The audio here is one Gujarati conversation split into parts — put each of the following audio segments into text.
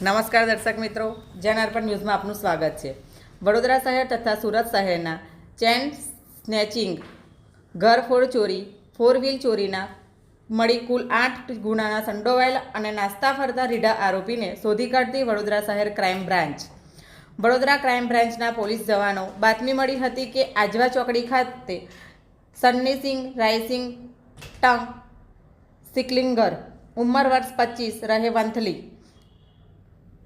નમસ્કાર દર્શક મિત્રો, જન અર્પણ ન્યૂઝમાં આપનું સ્વાગત છે. વડોદરા શહેર તથા સુરત શહેરના ચેન સ્નેચિંગ, ઘરફોડ ચોરી, ફોર વ્હીલ ચોરીના મળી કુલ આઠ ગુનાના સંડોવાયેલા અને નાસ્તા ફરતા રીઢા આરોપીને શોધી કાઢતી વડોદરા શહેર ક્રાઇમ બ્રાન્ચ. વડોદરા ક્રાઇમ બ્રાન્ચના પોલીસ જવાનો બાતમી મળી હતી કે આજવા ચોકડી ખાતે સન્નીસિંગ રાયસિંગ ટંગ સિકલિંગર ઉંમર વર્ષ પચીસ, રહે Vanthali.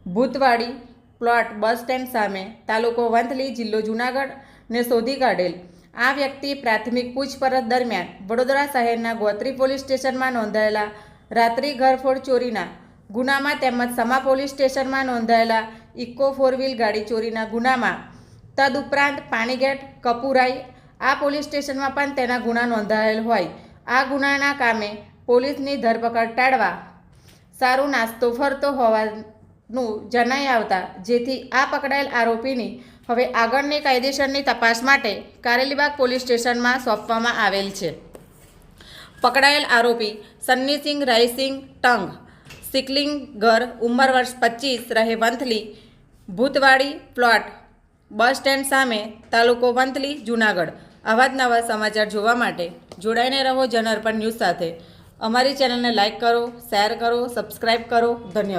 Bhutwadi plot bus stand સામે તાલુકો વંથલી જિલ્લો જૂનાગઢને શોધી કાઢેલ. આ વ્યક્તિ પ્રાથમિક પૂછપરછ દરમિયાન વડોદરા શહેરના ગોત્રી પોલીસ સ્ટેશનમાં નોંધાયેલા રાત્રિ ઘરફોડ ચોરીના ગુનામાં તેમજ સમા પોલીસ સ્ટેશનમાં નોંધાયેલા ઇકો ફોર વ્હીલ ગાડી ચોરીના ગુનામાં તદુપરાંત પાણીગેટ, કપુરાઈ, આ પોલીસ સ્ટેશનમાં પણ તેના ગુના નોંધાયેલ હોય. આ ગુનાના કામે પોલીસની ધરપકડ ટાળવા સારું નાસ્તો ફરતો હોવાનું જણાઈ આવતા, જેથી આ પકડાયેલ આરોપીની હવે આગળની કાયદેસરની તપાસ માટે કારેલીબાગ પોલીસ સ્ટેશનમાં સોંપવામાં આવેલ છે. પકડાયેલ આરોપી સન્નીસિંગ રાયસિંગ ટંગ સિકલિંગ ઘર, ઉંમર વર્ષ પચીસ, રહે Vanthali, Bhutwadi plot, bus stand સામે, તાલુકો વંથલી, જુનાગઢ. આવા સમાચાર જોવા માટે જોડાઈને રહો જનઅર્પણ ન્યૂઝ સાથે. અમારી ચેનલને લાઇક કરો, શેર કરો સબસ્ક્રાઈબ કરો. ધન્યવાદ.